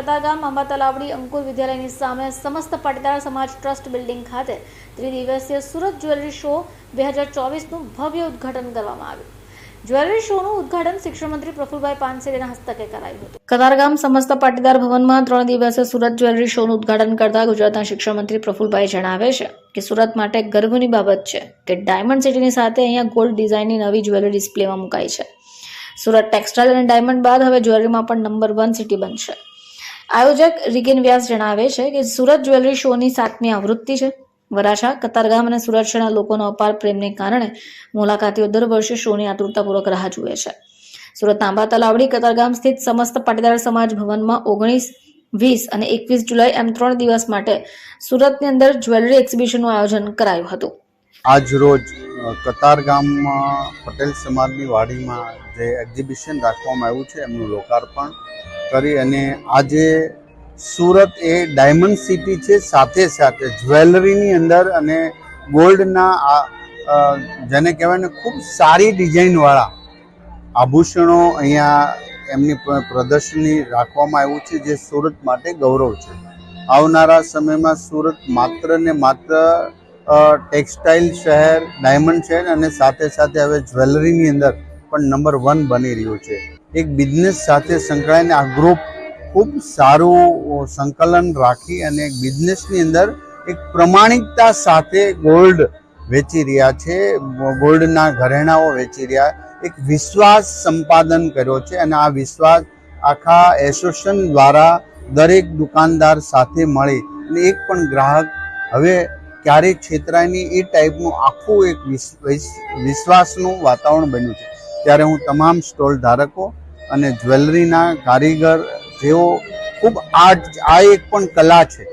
કતારગામ અંબા તલાવડી, અંકુર વિદ્યાલયની સામે સમસ્ત પાટીદાર સમાજ ટ્રસ્ટ બિલ્ડિંગ ખાતે ત્રિદિવસીય સુરત જ્વેલરી શો બે હજાર ચોવીસનું ભવ્ય ઉદ્ઘાટન કરવામાં આવ્યું. જ્વેલરી શોનું ઉદ્ઘાટન શિક્ષણ મંત્રી પ્રફુલભાઈ પાનસેરીના હસ્તકે કરાયું હતું. કતારગામ સમસ્ત પાટીદાર ભવનમાં ત્રણ દિવસે સુરત જ્વેલરી શોનું ઉદ્ઘાટન કરતા ગુજરાતના શિક્ષણ મંત્રી પ્રફુલભાઈ જણાવે છે કે સુરત માટે ગર્વની બાબત છે કે ડાયમંડ સિટીની સાથે અહીંયા ગોલ્ડ ડિઝાઇનની નવી જ્વેલરી ડિસ્પ્લેમાં મુકાઈ છે. સુરત ટેક્સટાઇલ અને ડાયમંડ બાદ હવે જ્વેલરીમાં પણ નંબર વન સિટી બનશે. આયોજક રિગેન વ્યાસ જણાવે છે કે સુરત જ્વેલરી શોની સાતમી આવૃત્તિ છે. વરાછા, કતારગામ અને સુરત શહેરના લોકોનો અપાર પ્રેમને કારણે મુલાકાતીઓ દર વર્ષે શોની આતુરતાપૂર્વક રાહ જુએ છે. સુરત તાંબા તલાવડી, કતારગામ સ્થિત સમસ્ત પાટીદાર સમાજ ભવનમાં ઓગણીસ, વીસ અને એકવીસ જુલાઈ એમ ત્રણ દિવસ માટે સુરતની અંદર જ્વેલરી એક્ઝિબિશનનું આયોજન કરાયું હતું. આજ રોજ કતાર પટેલ સમાજની વાડીમાં જે એક્ઝિબિશન રાખવામાં આવ્યું છે, એમનું લોકાર્પણ કરી અને આજે સુરત એ ડાયમંડ સિટી છે, સાથે સાથે જ્વેલરીની અંદર અને ગોલ્ડના જેને કહેવાય ને ખૂબ સારી ડિઝાઇનવાળા આભૂષણો અહીંયા એમની પ્રદર્શની રાખવામાં આવ્યું છે, જે સુરત માટે ગૌરવ છે. આવનારા સમયમાં સુરત માત્ર ને માત્ર ટેક્સટાઇલ શહેર, ડાયમંડ શહેર અને સાથે સાથે હવે જ્વેલરીની અંદર પણ નંબર વન બની રહ્યું છે. એક બિઝનેસ સાથે સંકળાઈને આ ગ્રુપ ખૂબ સારું સંકલન રાખી અને બિઝનેસની અંદર એક પ્રમાણિકતા સાથે ગોલ્ડ વેચી રહ્યા છે. ગોલ્ડના ઘરેણાઓ વેચી રહ્યા. એક વિશ્વાસ સંપાદન કર્યો છે અને આ વિશ્વાસ આખા એસોસિએશન દ્વારા દરેક દુકાનદાર સાથે મળી અને એક પણ ગ્રાહક હવે ક્યારેય છેતરાય નહીં એ ટાઈપનું આખું એક વિસ- વિસ- વિશ્વાસનું વાતાવરણ બન્યું છે. ત્યારે હું તમામ સ્ટોલ ધારકો અને જ્વેલરીના કારીગર જેઓ ખૂબ આર્ટ આ એક પણ કલા છે.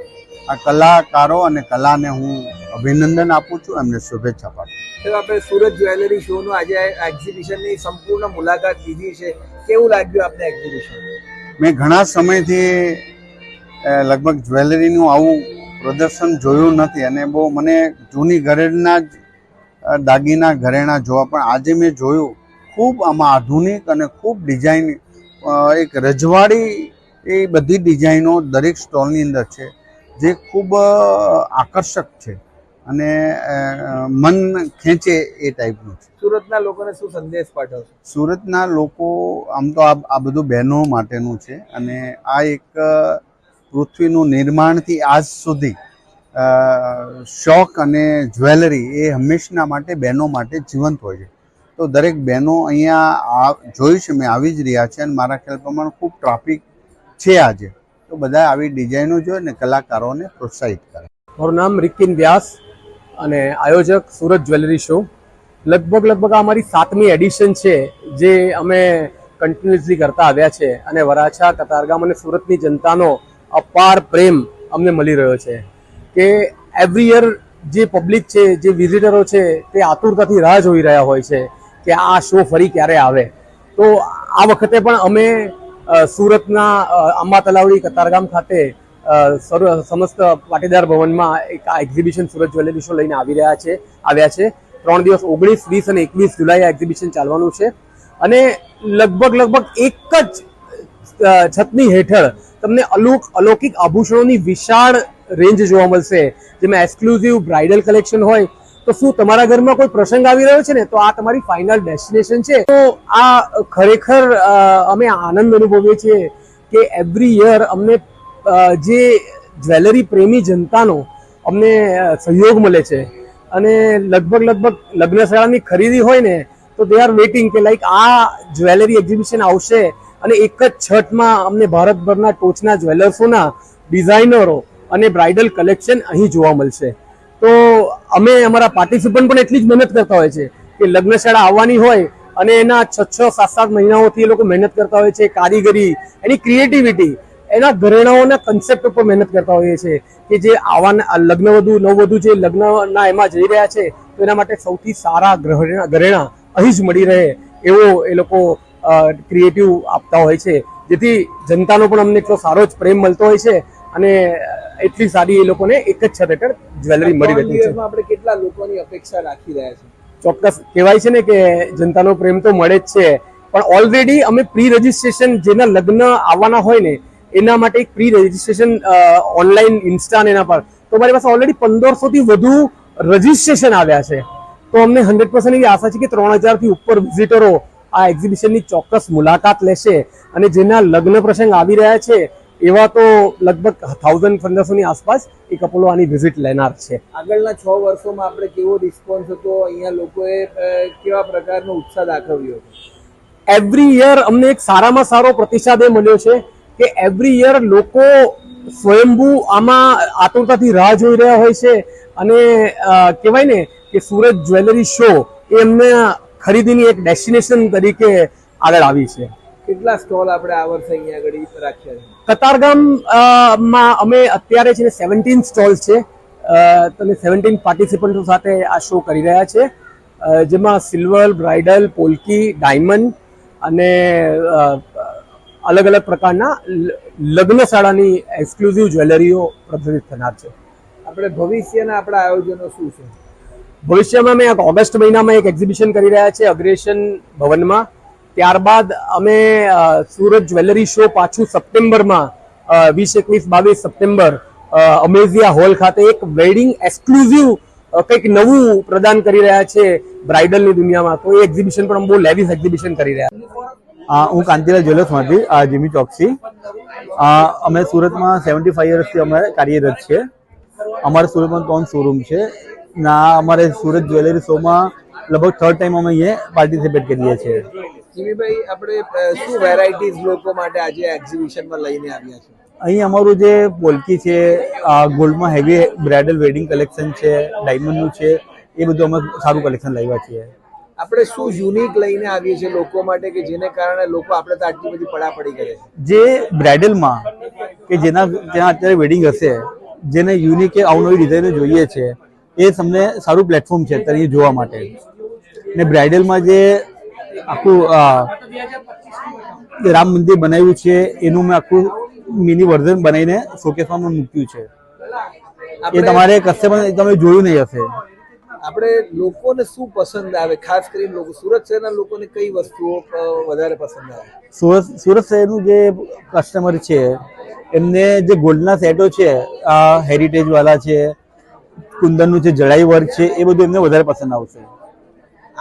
આ કલાકારો અને કલાને હું અભિનંદન આપું છું એમને શુભેચ્છા પાઠવું. તો આપણે સુરત જ્વેલરી શોનું આજે એક્ઝિબિશનની સંપૂર્ણ મુલાકાત લીધી છે. કેવું લાગ્યું આપને એક્ઝિબિશન મેં ઘણા સમયથી લગભગ જ્વેલરીનું આવું પ્રદર્શન જોયું નથી અને બહુ મને જૂની ઘરેણા જ દાગીના ઘરેણા જોવા પણ આજે મેં જોયું. ખૂબ આમાં આધુનિક અને ખૂબ ડિઝાઇન એક રજવાડી એ બધી ડિઝાઇનો દરેક સ્ટોલની અંદર છે જે ખૂબ આકર્ષક છે અને મન ખેંચે એ ટાઈપનું છે. સુરતના લોકોને શું સંદેશ પાઠવશો? સુરતના લોકો આમ તો આ આ બધું બહેનો માટેનું છે અને આ એક પૃથ્વીનું નિર્માણથી આજ સુધી શોખ અને જ્વેલરી એ હંમેશના માટે બહેનો માટે જીવંત હોય છે. તો દરેક બહેનો અહીંયા જોઈ છે, મેં આવી જ રહ્યા છે અને મારા ખ્યાલ પ્રમાણે ખૂબ ટ્રાફિક છે આજે. તો બધા આવી ડિઝાઇનો જોઈએ ને કલાકારોને પ્રોત્સાહિત કરે. મારું નામ રિકિન વ્યાસ અને આયોજક સુરત જ્વેલરી શો. લગભગ લગભગ અમારી સાતમી એડિશન છે, જે અમે કન્ટિન્યુઅસલી કરતા આવ્યા છે અને વરાછા, કતારગામ અને સુરતની જનતાનો અપાર પ્રેમ અમને મળી રહ્યો છે કે એવરી યર જે પબ્લિક છે, જે વિઝિટરો છે, તે આતુરતાથી રાહ જોઈ રહ્યા હોય છે. કે આ શો ફરી ક્યારે આવે? તો આ વખતે પણ અમે સુરતના અંબા તલાવડી કતારગામ ખાતે સમસ્ત પાટીદાર ભવનમાં એક આ એક્ઝિબિશન સુરત જ્વેલરી શો લઈને આવી રહ્યા છે, આવ્યા છે. ત્રણ દિવસ ઓગણીસ, વીસ અને એકવીસ જુલાઈ આ એક્ઝિબિશન ચાલવાનું છે. અને લગભગ લગભગ એક જ છતની હેઠળ તમને અલૌક, અલૌકિક આભૂષણોની વિશાળ રેન્જ જોવા મળશે, જેમાં એક્સક્લુઝિવ બ્રાઇડલ કલેક્શન હોય તો શું તમારા ઘરમાં કોઈ પ્રસંગ આવી રહ્યો છે ને? તો આ તમારી ફાઇનલ ડેસ્ટિનેશન છે. તો આ ખરેખર અમે આનંદ અનુભવીએ છીએ કે એવરી યર અમને જે જ્વેલરી પ્રેમી જનતાનો અમને સહયોગ મળે છે. અને લગભગ લગભગ લગ્નશાળાની ખરીદી હોય ને, તો દે આર વેઇટિંગ કે લાઈક આ જ્વેલરી એક્ઝિબિશન આવશે અને એક જ છઠમાં અમને ભારતભરના ટોચના જ્વેલર્સોના ડિઝાઇનરો અને બ્રાઇડલ કલેક્શન અહીં જોવા મળશે. તો અમે અમારા પાર્ટિસિપન્ટ પણ એટલી જ મહેનત કરતા હોય છે કે લગ્નશાળા આવવાની હોય અને એના છ છ, સાત સાત મહિનાઓથી એ લોકો મહેનત કરતા હોય છે, કારીગરી, એની ક્રિએટિવિટી એના ઘરેણાઓના કન્સેપ્ટ ઉપર મહેનત કરતા હોઈએ છીએ કે જે આવાના લગ્નવધુ નવવધુ જે લગ્નના એમાં જઈ રહ્યા છે, તો એના માટે સૌથી સારા ઘરેણા ઘરેણા અહીં જ મળી રહે એવો એ લોકો ક્રિએટિવ આપતા હોય છે. જેથી જનતાનો પણ અમને એટલો સારો જ પ્રેમ મળતો હોય છે અને એટલી સારી એ લોકોને એક જ છત હેઠળ જ્વેલરી મળી રહેતી છે. આપણે કેટલા લોકોની અપેક્ષા રાખી રહ્યા છે? ચોક્કસ. કહેવાય છે ને કે જનતાનો પ્રેમ તો મળે જ છે. પણ ઓલરેડી અમે પ્રી રજીસ્ટ્રેશન જેના લગ્ન આવવાના હોય ને એના માટે એક પ્રી રજિસ્ટ્રેશન ઓનલાઈન ઇન્સ્ટા એના પર. તો મારી પાસે ઓલરેડી પંદરસો થી વધુ રજિસ્ટ્રેશન આવ્યા છે. તો અમને હંડ્રેડ પર્સન્ટ એવી આશા છે કે ત્રણ હજારથી ઉપર વિઝિટરો આ એક્ઝિબિશનની ચોક્કસ મુલાકાત લેશે અને જેના લગ્ન પ્રસંગ આવી રહ્યા છે એવા તો લગભગ થાઉઝન્ડ પંદરસોની આસપાસ એ કપલો આની વિઝિટ લેનાર છે. આગળના છ વર્ષોમાં આપણે કેવો રિસ્પોન્સ હતો? અહીંયા લોકોએ કેવા પ્રકારનો ઉત્સાહ દાખવ્યો એવરી યર અમને એક સારામાં સારો પ્રતિસાદ એ મળ્યો છે કે એવરી યર લોકો સ્વયંભૂ આમાં આતુરતાથી રાહ જોઈ રહ્યા હોય છે અને કહેવાય ને કે સુરત જ્વેલરી શો એ એમને ખરીદીની એક ડેસ્ટિનેશન તરીકે આગળ આવી છે. કેટલા સ્ટોલ આપણે આ વર્ષે અહીંયા આગળ રાખ્યા છે? કતારગામમાં અમે અત્યારે છે ને સેવન્ટીન સ્ટોલ્સ છે. તમે સેવન્ટીન પાર્ટિસિપન્ટો સાથે આ શો કરી રહ્યા છે. જેમાં સિલ્વર બ્રાઇડલ પોલકી ડાયમંડ અને અલગ અલગ પ્રકારના લગ્નશાળાની એક્સક્લુઝિવ જ્વેલરીઓ પ્રદર્શિત થનાર છે. આપણે ભવિષ્યના આપણા આયોજનો શું છે? ભવિષ્યમાં અમે ઓગસ્ટ મહિનામાં એક એક્ઝિબિશન કરી રહ્યા છે અગ્રેશન ભવનમાં. ત્યારબાદ અમે સુરત જ્વેલરી શો પાછું સપ્ટેમ્બરમાં વીસ એકવીસ, બાવીસ સપ્ટેમ્બર અમેઝિયા હોલ ખાતે એક વેડિંગ એક્સક્લુઝિવ કંઈક નવું પ્રદાન કરી રહ્યા છે બ્રાઇડલની દુનિયામાં. તો એ એક્ઝિબિશન પણ બહુ લેવિસ એક્ઝિબિશન કરી રહ્યા હા હું કાંતિલાલ જ્વેલર્સમાંથી જીમી ચોકસી. અમે સુરતમાં સેવન્ટી ફાઈવ યર્સથી અમે કાર્યરત છીએ. અમારે સુરતમાં ત્રણ શોરૂમ છે. ના, અમારે સુરત જ્વેલરી શોમાં લગભગ થર્ડ ટાઈમ અમે અહીંયા પાર્ટિસિપેટ કરીએ છીએ. જીમીભાઈ આપણે શું વેરાયટીઝ લોકો માટે આજે એક્ઝિબિશનમાં લઈને આવ્યા છે? અહીં અમારું જે પોલકી છે આ ગોલ્ડમાં હેવી બ્રાઇડલ વેડિંગ કલેક્શન છે ડાયમંડનું છે એ બધું અમે સારું કલેક્શન લાવ્યા છીએ. આપણે શું યુનિક લઈને આવીએ છીએ લોકો માટે કે જેને કારણે લોકો આપણે તો આટલી બધી પડાપડી કરે છે? જે બ્રાઇડલમાં કે જેના ત્યાં અત્યારે વેડિંગ હશે જેને યુનિક કે અવનવી ડિઝાઇનો જોઈએ છે એ તમને સારું પ્લેટફોર્મ છે અત્યારે જોવા માટે. ને બ્રાઇડલમાં જે આખું રામ મંદિર બનાવ્યું છે. એનું મેં આખું મિની વર્ઝન બનાવીને શોકેસમાં મેં મૂક્યું છે. એ તમારે કશે પણ તમે જોયું નહીં હશે. આપણે લોકોને શું પસંદ આવે? ખાસ કરીને લોકો સુરત શહેરના લોકોને કઈ વસ્તુઓ વધારે પસંદ આવે? સુરત સુરત શહેરનું જે કસ્ટમર છે એમને જે ગોલ્ડના સેટો છે આ હેરિટેજ વાળા છે કુંદનનું છે જડાઈ વર્ક છે એ બધું એમને વધારે પસંદ આવશે.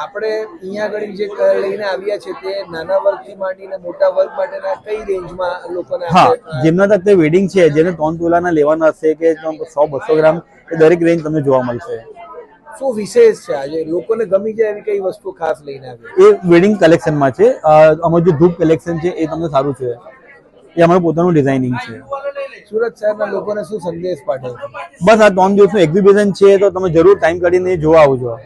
આપણે અહીંયા આગળ જે લઈને આવ્યા છે તે નાના વર્ગથી માંડીને મોટા વર્ગ માટેના કઈ રેન્જમાં લોકોને હા જેમના તક તે વેડિંગ છે જેને ત્રણ તોલાના લેવાના હશે કે સો બસો ગ્રામ એ દરેક રેન્જ તમને જોવા મળશે. શું વિશેષ છે આજે? લોકોને ગમી જાય એવી કઈ વસ્તુ ખાસ લઈને આવે? એ વેડિંગ કલેક્શનમાં છે. અમારું જે ધૂપ કલેક્શન છે એ તમને સારું છે. એ અમારું પોતાનું ડિઝાઇનિંગ છે. સુરત શહેરના લોકોને શું સંદેશ પાઠવશો બસ આ ત્રણ દિવસનું એક્ઝિબિશન છે તો તમે જરૂર ટાઈમ કાઢીને જોવા આવજો.